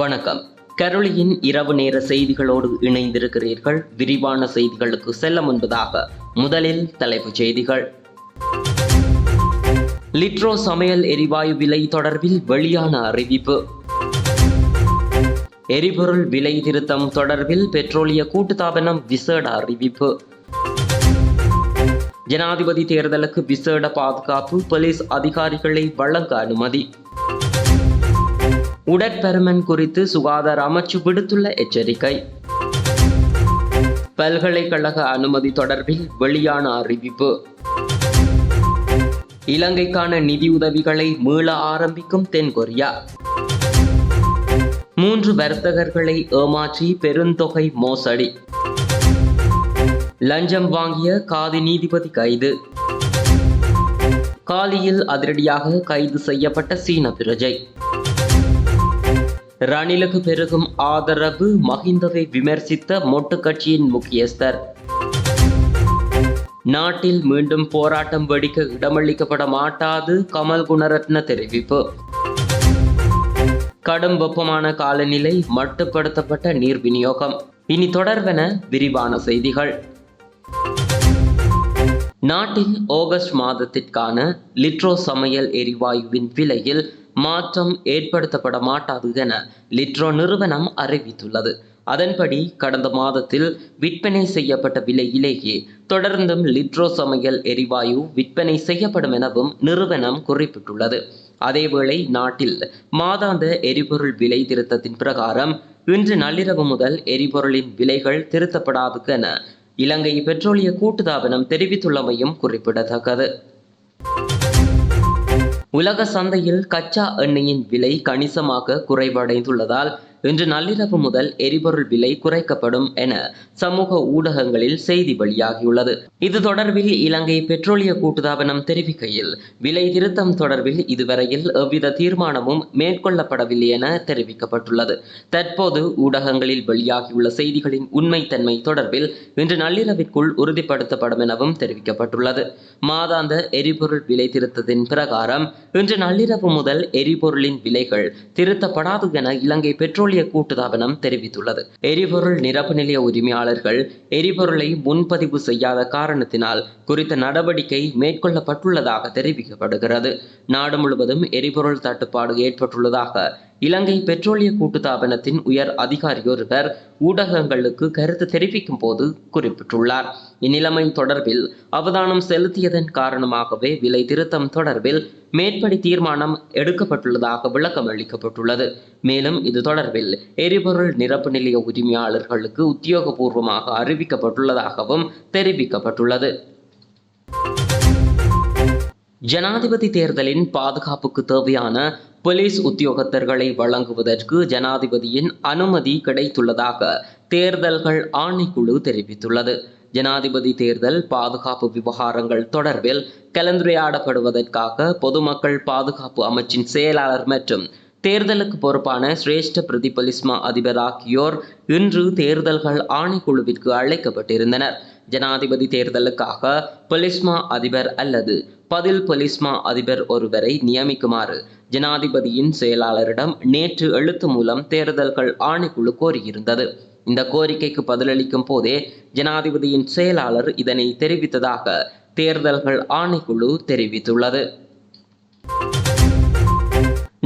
வணக்கம். கரோலியின் இரவு நேர செய்திகளோடு இணைந்திருக்கிறீர்கள். விரிவான செய்திகளுக்கு செல்ல முன்பதாக முதலில் தலைப்புச் செய்திகள். லிட்ரோ சமையல் எரிவாயு விலை தொடர்பில் வெளியான அறிவிப்பு. எரிபொருள் விலை திருத்தம் தொடர்பில் பெட்ரோலிய கூட்டுத்தாபனம் விசேட அறிவிப்பு. ஜனாதிபதி தேர்தலுக்கு விசேட பாதுகாப்பு போலீஸ் அதிகாரிகளை வழங்க அனுமதி. உடற்பருமன் குறித்து சுகாதார அமைச்சு விடுத்துள்ள எச்சரிக்கை. பல்கலைக்கழக அனுமதி தொடர்பில் வெளியான அறிவிப்பு. இலங்கைக்கான நிதியுதவிகளை மீள ஆரம்பிக்கும் தென்கொரியா மூன்று வர்த்தகர்களை ஏமாற்றி பெருந்தொகை மோசடி. லஞ்சம் வாங்கிய காதி நீதிபதி கைது. காலியில் அதிரடியாக கைது செய்யப்பட்ட சீன பிரஜை. ரணிலுக்கு பெருகும் ஆதரவு மஹிந்தவை விமர்சித்த மொட்டு கட்சியின் முக்கியஸ்தர். நாட்டில் மீண்டும் போராட்டம் வெடிக்க இடமளிக்கப்பட மாட்டாது கமல் குணரத்ன தெரிவிப்பு. கடும் வெப்பமான காலநிலை மட்டுப்படுத்தப்பட்ட நீர் விநியோகம் இனி தொடர்வென விரிவான செய்திகள். நாட்டில் ஆகஸ்ட் மாதத்திற்கான லிட்ரோ சமையல் எரிவாயுவின் விலையில் மாற்றம் ஏற்படுத்தப்பட மாட்டாது என லிட்ரோ நிறுவனம் அறிவித்துள்ளது. அதன்படி கடந்த மாதத்தில் விற்பனை செய்யப்பட்ட விலையிலேயே தொடர்ந்தும் லிட்ரோ சமையல் எரிவாயு விற்பனை செய்யப்படும் எனவும் நிறுவனம் குறிப்பிட்டுள்ளது. அதேவேளை நாட்டில் மாதாந்த எரிபொருள் விலை திருத்தத்தின் பிரகாரம் இன்று நள்ளிரவு முதல் எரிபொருளின் விலைகள் திருத்தப்படாது என இலங்கை பெட்ரோலிய கூட்டுத்தாபனம் தெரிவித்துள்ளமையும் குறிப்பிடத்தக்கது. உலக சந்தையில் கச்சா எண்ணெயின் விலை கணிசமாக குறைவடைந்துள்ளதால் இன்று நள்ளிரவு முதல் எரிபொருள் விலை குறைக்கப்படும் என சமூக ஊடகங்களில் செய்தி வெளியாகியுள்ளது. இது தொடர்பில் இலங்கை பெட்ரோலிய கூட்டுத்தாபனம் தெரிவிக்கையில் விலை திருத்தம் தொடர்பில் இதுவரையில் எவ்வித தீர்மானமும் மேற்கொள்ளப்படவில்லை என தெரிவிக்கப்பட்டுள்ளது. தற்போது ஊடகங்களில் வெளியாகியுள்ள செய்திகளின் உண்மைத்தன்மை தொடர்பில் இன்று நள்ளிரவிற்குள் உறுதிப்படுத்தப்படும் எனவும் தெரிவிக்கப்பட்டுள்ளது. மாதாந்த எரிபொருள் விலை திருத்தத்தின் பிரகாரம் இன்று நள்ளிரவு முதல் எரிபொருளின் விலைகள் திருத்தப்படாது என இலங்கை பெட்ரோல் ஊழிய கூட்டுதாபனம் தெரிவித்துள்ளது. எரிபொருள் நிரப்பு நிலைய உரிமையாளர்கள் எரிபொருளை முன்பதிவு செய்யாத காரணத்தினால் குறித்த நடவடிக்கை மேற்கொள்ளப்பட்டுள்ளதாக தெரிவிக்கப்படுகிறது. நாடு முழுவதும் எரிபொருள் தட்டுப்பாடு ஏற்பட்டுள்ளதாக இலங்கை பெட்ரோலிய கூட்டுத்தாபனத்தின் உயர் அதிகாரி ஒருவர் ஊடகங்களுக்கு கருத்து தெரிவிக்கும் போது குறிப்பிட்டுள்ளார். இந்நிலைமை தொடர்பில் அவதானம் செலுத்தியதன் காரணமாகவே விலை திருத்தம் தொடர்பில் மேற்படி தீர்மானம் எடுக்கப்பட்டுள்ளதாக விளக்கம் அளிக்கப்பட்டுள்ளது. மேலும் இது தொடர்பில் எரிபொருள் நிரப்பு நிலைய உரிமையாளர்களுக்கு உத்தியோகபூர்வமாக அறிவிக்கப்பட்டுள்ளதாகவும் தெரிவிக்கப்பட்டுள்ளது. ஜனாதிபதி தேர்தலின் பாதுகாப்புக்கு தேவையான போலீஸ் உத்தியோகத்தர்களை வழங்குவதற்கு ஜனாதிபதியின் அனுமதி கிடைத்துள்ளதாக தேர்தல்கள் ஆணைக்குழு தெரிவித்துள்ளது. ஜனாதிபதி தேர்தல் பாதுகாப்பு விவகாரங்கள் தொடர்பில் கலந்துரையாடப்படுவதற்காக பொதுமக்கள் பாதுகாப்பு அமைச்சின் செயலாளர் மற்றும் தேர்தலுக்கு பொறுப்பான சிரேஷ்ட பிரதிபலிஸ்மா அதிபர் ஆகியோர் இன்று தேர்தல்கள் ஆணைக்குழுவிற்கு அழைக்கப்பட்டிருந்தனர். ஜனாதிபதி தேர்தலுக்காக பொலிஸ்மா அதிபர் அல்லது பதில் பொலிஸ்மா அதிபர் ஒருவரை நியமிக்குமாறு ஜனாதிபதியின் செயலாளரிடம் நேற்று எழுத்து மூலம் தேர்தல்கள் ஆணைக்குழு கோரியிருந்தது. இந்த கோரிக்கைக்கு பதிலளிக்கும் போதே ஜனாதிபதியின் செயலாளர் இதனை தெரிவித்ததாக தேர்தல்கள் ஆணைக்குழு தெரிவித்துள்ளது.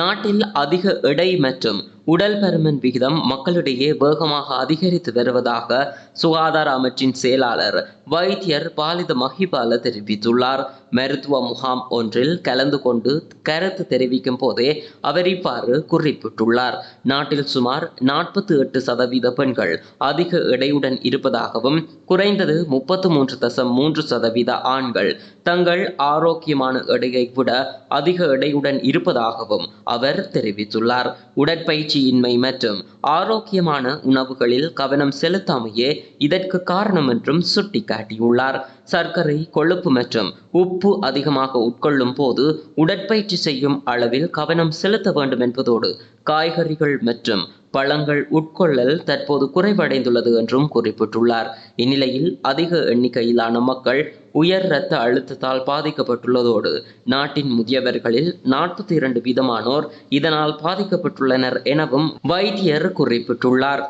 நாட்டில் அதிக எடை மற்றும் உடல் பருமன் விகிதம் மக்களிடையே வேகமாக அதிகரித்து வருவதாக சுகாதார அமைச்சின் செயலாளர் வைத்தியர் பாலித மஹிபால தெரிவித்துள்ளார். மருத்துவ முகாம் ஒன்றில் கலந்து கொண்டு கருத்து தெரிவிக்கும் போதே அவர் இவ்வாறு குறிப்பிட்டுள்ளார். நாட்டில் சுமார் நாற்பத்தி எட்டு சதவீத பெண்கள் அதிக எடையுடன் இருப்பதாகவும் குறைந்தது முப்பத்து மூன்று தசம் மூன்று சதவீத ஆண்கள் தங்கள் ஆரோக்கியமான எடையை விட அதிக எடையுடன் இருப்பதாகவும் அவர் தெரிவித்துள்ளார். உடற்பயிற்சி உடற்பயிற்சியின்மை மற்றும் ஆரோக்கியமான உணவுகளில் கவனம் செலுத்தாமையே இதற்கு காரணம் என்றும் சுட்டிக்காட்டியுள்ளார். சர்க்கரை கொழுப்பு மற்றும் உப்பு அதிகமாக உட்கொள்ளும் போது உடற்பயிற்சி செய்யும் அளவில் கவனம் செலுத்த வேண்டும் என்பதோடு காய்கறிகள் மற்றும் பழங்கள் உட்கொள்ளல் தற்போது குறைவடைந்துள்ளது என்றும் குறிப்பிட்டுள்ளார். இந்நிலையில் அதிக எண்ணிக்கையிலான மக்கள் உயர் இரத்த அழுத்தத்தால் பாதிக்கப்பட்டுள்ளதோடு நாட்டின் முதியவர்களில் நாற்பத்தி இரண்டு வீதமானோர் இதனால் பாதிக்கப்பட்டுள்ளனர் எனவும் வைத்தியர் குறிப்பிட்டுள்ளார்.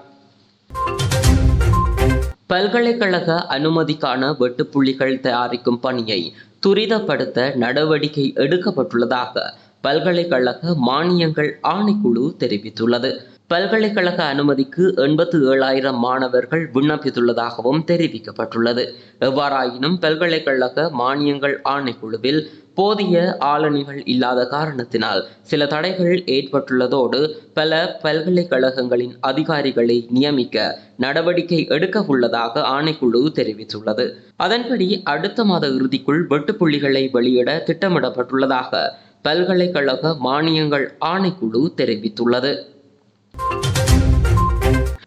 பல்கலைக்கழக அனுமதிக்கான வெட்டுப்புள்ளிகள் தயாரிக்கும் பணியை துரிதப்படுத்த நடவடிக்கை எடுக்கப்பட்டுள்ளதாக பல்கலைக்கழக மானியங்கள் ஆணைக்குழு தெரிவித்துள்ளது. பல்கலைக்கழக அனுமதிக்கு எண்பத்து ஏழாயிரம் மாணவர்கள் விண்ணப்பித்துள்ளதாகவும் தெரிவிக்கப்பட்டுள்ளது. எவ்வாறாயினும் பல்கலைக்கழக மானியங்கள் ஆணைக்குழுவில் போதிய ஆளணிகள் இல்லாத காரணத்தினால் சில தடைகள் ஏற்பட்டுள்ளதோடு பல பல்கலைக்கழகங்களின் அதிகாரிகளை நியமிக்க நடவடிக்கை எடுக்க உள்ளதாக ஆணைக்குழு தெரிவித்துள்ளது. அதன்படி அடுத்த மாத இறுதிக்குள் வெட்டுப்புள்ளிகளை வெளியிட திட்டமிடப்பட்டுள்ளதாக பல்கலைக்கழக மானியங்கள் ஆணைக்குழு தெரிவித்துள்ளது.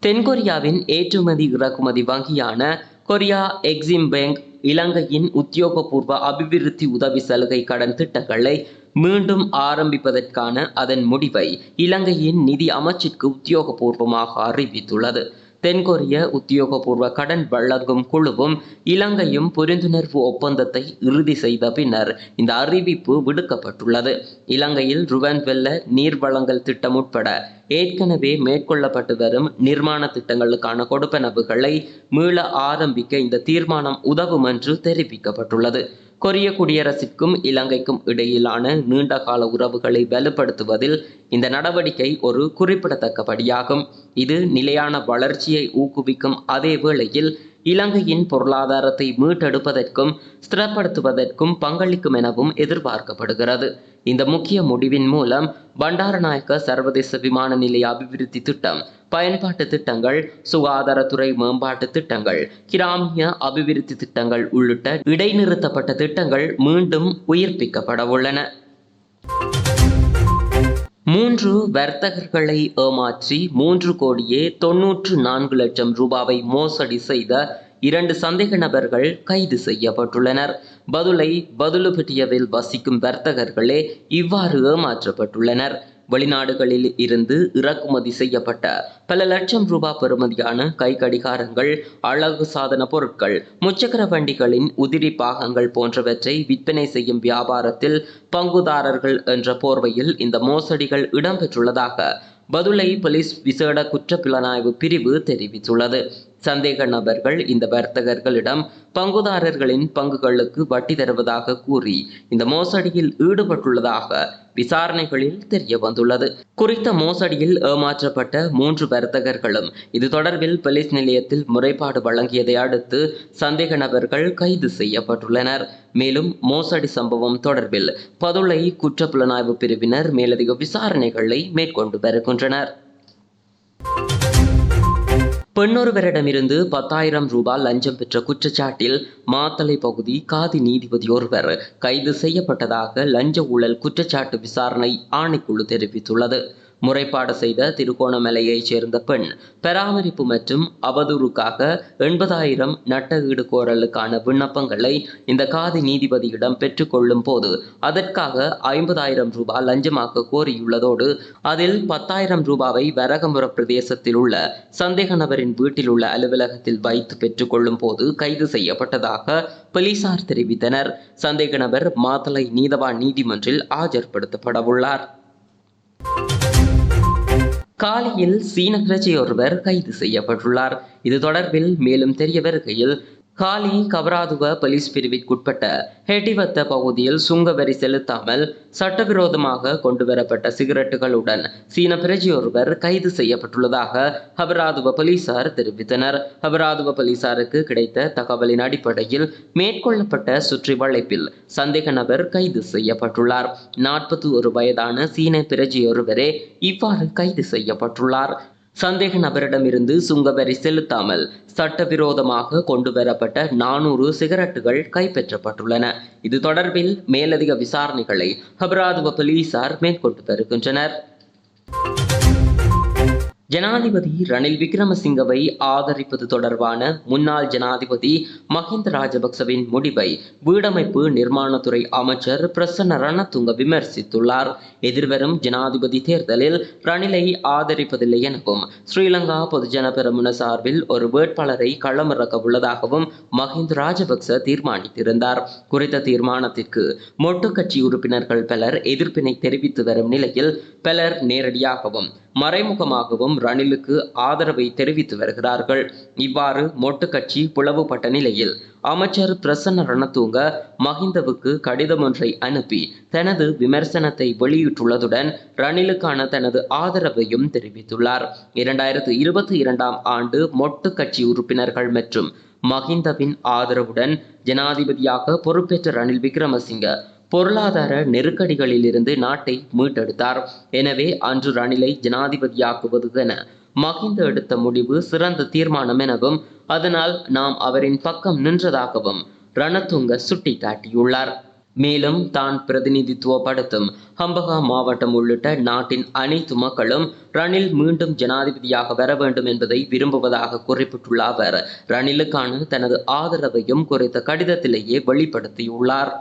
தென்கொரியாவின் ஏற்றுமதி இறக்குமதி வங்கியான கொரியா எக்ஸிம் பேங்க் இலங்கையின் உத்தியோகபூர்வ அபிவிருத்தி உதவி சலுகை கடன் திட்டங்களை மீண்டும் ஆரம்பிப்பதற்கான அதன் முடிவை இலங்கையின் நிதி அமைச்சிற்கு உத்தியோகபூர்வமாக அறிவித்துள்ளது. தென்கொரிய உத்தியோகபூர்வ கடன் வழங்கும் குழுவும் இலங்கையும் புரிந்துணர்வு ஒப்பந்தத்தை இறுதி செய்த பின்னர் இந்த அறிவிப்பு விடுக்கப்பட்டுள்ளது. இலங்கையில் ருவன்வெல்ல நீர் வழங்கல் திட்டம் உட்பட ஏற்கனவே மேற்கொள்ளப்பட்டு வரும் நிர்மாண திட்டங்களுக்கான கொடுப்பனவுகளை மீள ஆரம்பிக்க இந்த தீர்மானம் உதவும் என்று தெரிவிக்கப்பட்டுள்ளது. கொரிய குடியரசிற்கும் இலங்கைக்கும் இடையிலான நீண்டகால உறவுகளை வலுப்படுத்துவதில் இந்த நடவடிக்கை ஒரு குறிப்பிடத்தக்கபடியாகும். இது நிலையான வளர்ச்சியை ஊக்குவிக்கும் அதே வேளையில் இலங்கையின் பொருளாதாரத்தை மீட்டெடுப்பதற்கும் ஸ்திரப்படுத்துவதற்கும் பங்களிக்கும் எனவும் எதிர்பார்க்கப்படுகிறது. இந்த முக்கிய முடிவின் மூலம் பண்டாரநாயக்க சர்வதேச விமான நிலைய அபிவிருத்தி திட்டம் பயன்பாட்டு திட்டங்கள் சுகாதாரத்துறை மேம்பாட்டு திட்டங்கள் கிராமிய அபிவிருத்தி திட்டங்கள் உள்ளிட்ட இடைநிறுத்தப்பட்ட திட்டங்கள் மீண்டும் உயிர்ப்பிக்கப்பட உள்ளன. மூன்று வர்த்தகர்களை ஏமாற்றி மூன்று கோடியே தொன்னூற்று நான்கு லட்சம் ரூபாவை மோசடி செய்த இரண்டு சந்தேக நபர்கள் கைது செய்யப்பட்டுள்ளனர். பதுளை பதுலுபெட்டியவில் வசிக்கும் வர்த்தகர்களே இவ்வாறு ஏமாற்றப்பட்டுள்ளனர். வெளிநாடுகளில் இருந்து இறக்குமதி செய்யப்பட்ட பல லட்சம் ரூபாய் பெறுமதியான கை கடிகாரங்கள் அழகு சாதன பொருட்கள் முச்சக்கர வண்டிகளின் உதிரி பாகங்கள் போன்றவற்றை விற்பனை செய்யும் வியாபாரத்தில் பங்குதாரர்கள் என்ற போர்வையில் இந்த மோசடிகள் இடம்பெற்றுள்ளதாக பதுளை போலீஸ் விசேட குற்றப்புலனாய்வு பிரிவு தெரிவித்துள்ளது. சந்தேக நபர்கள் இந்த வர்த்தகர்களிடம் பங்குதாரர்களின் பங்குகளுக்கு வட்டி தருவதாக கூறி இந்த மோசடியில் ஈடுபட்டுள்ளதாக விசாரணைகளில் தெரிய வந்துள்ளது குறித்த மோசடியில் ஏமாற்றப்பட்ட மூன்று வர்த்தகர்களும் இது தொடர்பில் போலீஸ் நிலையத்தில் முறைப்பாடு வழங்கியதை அடுத்து சந்தேக நபர்கள் கைது செய்யப்பட்டுள்ளனர். மேலும் மோசடி சம்பவம் தொடர்பில் பதுளை குற்றப்புலனாய்வு பிரிவினர் மேலதிக விசாரணைகளை மேற்கொண்டு வருகின்றனர். பெண்ணொருவரிடமிருந்து பத்தாயிரம் ரூபாய் லஞ்சம் பெற்ற குற்றச்சாட்டில் மாத்தளை பகுதி காதி நீதிபதி ஒருவர் கைது செய்யப்பட்டதாக லஞ்ச ஊழல் குற்றச்சாட்டு விசாரணை ஆணைக்குழு தெரிவித்துள்ளது. முறைப்பாடு செய்த திருகோணமலையைச் சேர்ந்த பெண் பராமரிப்பு மற்றும் அவதூறுக்காக எண்பதாயிரம் நட்ட ஈடு கோரலுக்கான விண்ணப்பங்களை இந்த காதி நீதிபதியிடம் பெற்றுக்கொள்ளும் போது அதற்காக ஐம்பதாயிரம் ரூபாய் லஞ்சமாக கோரியுள்ளதோடு அதில் பத்தாயிரம் ரூபாவை வரகமுற பிரதேசத்தில் உள்ள சந்தேக நபரின் வீட்டில் உள்ள அலுவலகத்தில் வைத்து பெற்றுக்கொள்ளும் போது கைது செய்யப்பட்டதாக போலீசார் தெரிவித்தனர். சந்தேக நபர் மாத்தலை நீதவான் நீதிமன்றில் ஆஜர்படுத்தப்படவுள்ளார். காலையில் சீன பிரஜை ஒருவர் கைது செய்யப்பட்டுள்ளார். இது தொடர்பில் மேலும் தெரிய வருகையில் காலி கவராதுவ போலீஸ் பிரிவிற்குட்பட்ட ஹெட்டிவத்த பகுதியில் சுங்க வரி செலுத்தாமல் சட்டவிரோதமாக கொண்டுவரப்பட்ட சிகரெட்டுகளுடன் சீன பிரஜி ஒருவர் கைது செய்யப்பட்டுள்ளதாக ஹபராதுவ போலீசார் தெரிவித்தனர். ஹபராதுவ போலீசாருக்கு கிடைத்த தகவலின் அடிப்படையில் மேற்கொள்ளப்பட்ட சுற்றி வளைப்பில் சந்தேக நபர் கைது செய்யப்பட்டுள்ளார். நாற்பத்தி ஒரு வயதான சீன பிரஜி ஒருவரே இவ்வாறு கைது செய்யப்பட்டுள்ளார். சந்தேக நபரிடமிருந்து சுங்கவரி செலுத்தாமல் சட்டவிரோதமாக கொண்டுவரப்பட்ட நானூறு சிகரெட்டுகள் கைப்பற்றப்பட்டுள்ளன. இது தொடர்பில் மேலதிக விசாரணைகளை ஹபராதுவ போலீசார் மேற்கொண்டு வருகின்றனர். ஜனாதிபதி ரணில் விக்ரமசிங்கவை ஆதரிப்பது தொடர்பான முன்னாள் ஜனாதிபதி மஹிந்த ராஜபக்சவின் முடிவை வீடமைப்பு நிர்மாணத்துறை அமைச்சர் பிரசன்ன ரணத்துங்க விமர்சித்துள்ளார். எதிர்வரும் ஜனாதிபதி தேர்தலில் ரணிலை ஆதரிப்பதில்லை எனவும் ஸ்ரீலங்கா பொதுஜன பெரமுன சார்பில் ஒரு வேட்பாளரை களமிறக்க உள்ளதாகவும் மஹிந்த ராஜபக்ச தீர்மானித்திருந்தார். குறித்த தீர்மானத்திற்கு மொட்டு கட்சி உறுப்பினர்கள் பலர் எதிர்ப்பினை தெரிவித்து வரும் நிலையில் பலர் நேரடியாகவும் மறைமுகமாகவும் ரணிலுக்கு ஆதரவை தெரிவித்து வருகிறார்கள். இவ்வாறு மொட்டு கட்சி பிளவுபட்ட நிலையில் அமைச்சர் பிரசன்ன ரணத்துங்க மஹிந்தவுக்கு கடிதம் ஒன்றை அனுப்பி தனது விமர்சனத்தை வெளியிட்டுள்ளதுடன் ரணிலுக்கான தனது ஆதரவையும் தெரிவித்துள்ளார். இரண்டாயிரத்து இருபத்தி இரண்டாம் ஆண்டு மொட்டு கட்சி உறுப்பினர்கள் மற்றும் மஹிந்தவின் ஆதரவுடன் ஜனாதிபதியாக பொறுப்பேற்ற ரணில் விக்ரமசிங்க பொருளாதார நெருக்கடிகளிலிருந்து நாட்டை மீட்டெடுத்தார். எனவே அன்று ரணிலை ஜனாதிபதியாக்குவது என மகிந்த எடுத்த முடிவு சிறந்த தீர்மானம் எனவும் அதனால் நாம் அவரின் பக்கம் நின்றதாகவும் ரணதுங்க சுட்டிக்காட்டியுள்ளார். மேலும் தான் பிரதிநிதித்துவப்படுத்தும் ஹம்பகா மாவட்டம் உள்ளிட்ட நாட்டின் அனைத்து மக்களும் ரணில் மீண்டும் ஜனாதிபதியாக வர வேண்டும் என்பதை விரும்புவதாக குறிப்பிட்டுள்ள அவர் ரணிலுக்கான தனது ஆதரவையும் குறித்த கடிதத்திலேயே வெளிப்படுத்தியுள்ளார்.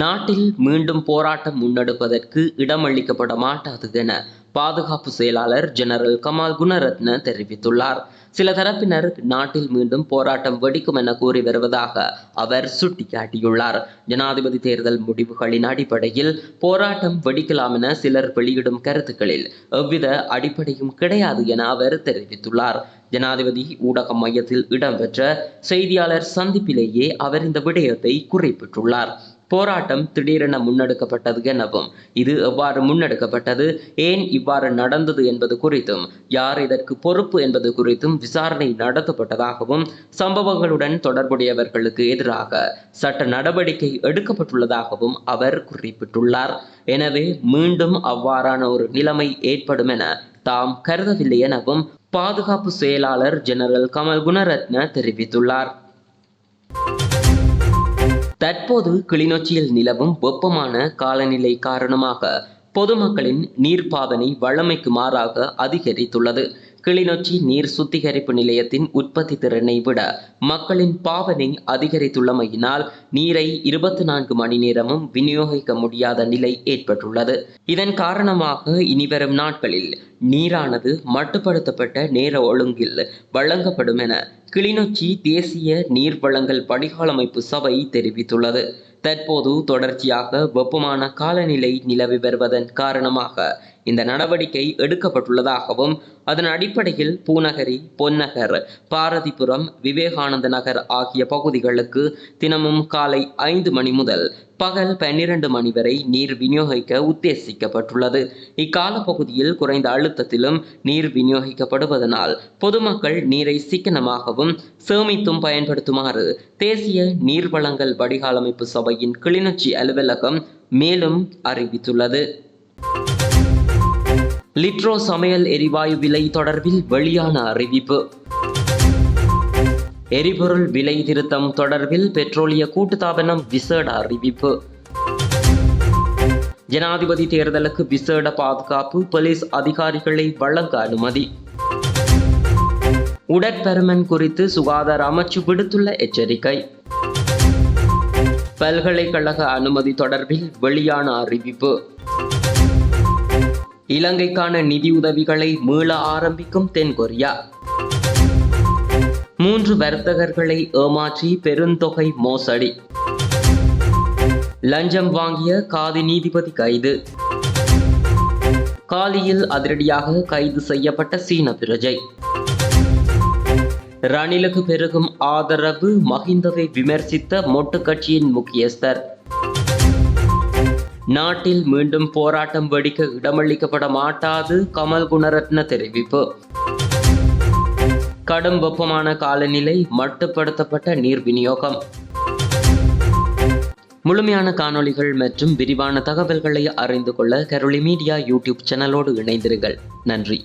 நாட்டில் மீண்டும் போராட்டம் முன்னெடுப்பதற்கு இடமளிக்கப்பட மாட்டாது என பாதுகாப்பு செயலாளர் ஜெனரல் கமால் குணரத்ன தெரிவித்துள்ளார். சில தரப்பினர் நாட்டில் மீண்டும் போராட்டம் வெடிக்கும் என கூறி வருவதாக அவர் சுட்டிக்காட்டியுள்ளார். ஜனாதிபதி தேர்தல் முடிவுகளின் அடிப்படையில் போராட்டம் வெடிக்கலாம் என சிலர் வெளியிடும் கருத்துக்களில் எவ்வித அடிப்படையும் கிடையாது என அவர் தெரிவித்துள்ளார். ஜனாதிபதி ஊடக மையத்தில் இடம்பெற்ற செய்தியாளர் சந்திப்பிலேயே அவர் இந்த விடயத்தை குறிப்பிட்டுள்ளார். போராட்டம் திடீரென முன்னெடுக்கப்பட்டது எனவும் இது எவ்வாறு முன்னெடுக்கப்பட்டது? ஏன் இவ்வாறு நடந்தது என்பது குறித்தும் யார் இதற்கு பொறுப்பு என்பது குறித்தும் விசாரணை நடத்தப்பட்டதாகவும் சம்பவங்களுடன் தொடர்புடையவர்களுக்கு எதிராக சட்ட நடவடிக்கை எடுக்கப்பட்டுள்ளதாகவும் அவர் குறிப்பிட்டுள்ளார். எனவே மீண்டும் அவ்வாறான ஒரு நிலைமை ஏற்படும் என தாம் கருதவில்லை எனவும் பாதுகாப்பு செயலாளர் ஜெனரல் கமல் குணரத்ன தெரிவித்துள்ளார். தற்போது கிளிநொச்சியில் நிலவும் வெப்பமான காலநிலை காரணமாக பொதுமக்களின் நீர்ப்பாதனை வழமைக்கு மாறாக அதிகரித்துள்ளது. கிளிநொச்சி நீர் சுத்திகரிப்பு நிலையத்தின் உற்பத்தி திறனை விட மக்களின் பாவனை அதிகரித்துள்ளமையினால் நீரை இருபத்தி நான்கு மணி நேரமும் விநியோகிக்க முடியாத நிலை ஏற்பட்டுள்ளது. இதன் காரணமாக இனிவரும் நாட்களில் நீரானது மட்டுப்படுத்தப்பட்ட நேர ஒழுங்கில் வழங்கப்படும் என கிளிநொச்சி தேசிய நீர் வழங்கல் படிகாலமைப்பு சபை தெரிவித்துள்ளது. தற்போது தொடர்ச்சியாக வெப்பமான காலநிலை நிலவி வருவதன் காரணமாக இந்த நடவடிக்கை எடுக்கப்பட்டுள்ளதாகவும் அதன் அடிப்படையில் பூநகரி பொன்னகர் பாரதிபுரம் விவேகானந்த நகர் ஆகிய பகுதிகளுக்கு தினமும் காலை ஐந்து மணி முதல் பகல் பன்னிரண்டு மணி வரை நீர் விநியோகிக்க உத்தேசிக்கப்பட்டுள்ளது. இக்கால பகுதியில் குறைந்த அழுத்தத்திலும் நீர் விநியோகிக்கப்படுவதனால் பொதுமக்கள் நீரை சிக்கனமாகவும் சேமித்தும் பயன்படுத்துமாறு தேசிய நீர் வழங்கல் வடிகாலமைப்பு சபையின் கிளிநொச்சி அலுவலகம் மேலும் அறிவித்துள்ளது. லிட்ரோ சமையல் எரிவாயு விலை தொடர்பில் வெளியான அறிவிப்பு. எரிபொருள் விலை திருத்தம் தொடர்பில் பெட்ரோலிய கூட்டுத்தாபனம் விசேட அறிவிப்பு. ஜனாதிபதி தேர்தலுக்கு விசேட பாதுகாப்பு போலீஸ் அதிகாரிகளை வழங்க அனுமதி. உடற்பருமன் குறித்து சுகாதார அமைச்சு விடுத்துள்ள எச்சரிக்கை. பல்கலைக்கழக அனுமதி தொடர்பில் வெளியான அறிவிப்பு. இலங்கைக்கான நிதியுதவிகளை மீள ஆரம்பிக்கும் தென்கொரியா. மூன்று வர்த்தகர்களை ஏமாற்றி பெருந்தொகை மோசடி. லஞ்சம் வாங்கிய காதி நீதிபதி கைது. காலியில் அதிரடியாக கைது செய்யப்பட்ட சீன பிரஜை. ரணிலுக்கு பெருகும் ஆதரவு மஹிந்தவை விமர்சித்த மொட்டு கட்சியின் முக்கியஸ்தர். நாட்டில் மீண்டும் போராட்டம் வெடிக்க இடமளிக்கப்பட மாட்டாது கமல் குணரத்ன தெரிவிப்பு. கடும் வெப்பமான காலநிலை மட்டுப்படுத்தப்பட்ட நீர் விநியோகம். முழுமையான காணொளிகள் மற்றும் விரிவான தகவல்களை அறிந்து கொள்ள கரோலி மீடியா யூடியூப் சேனலோடு இணைந்திருங்கள். நன்றி.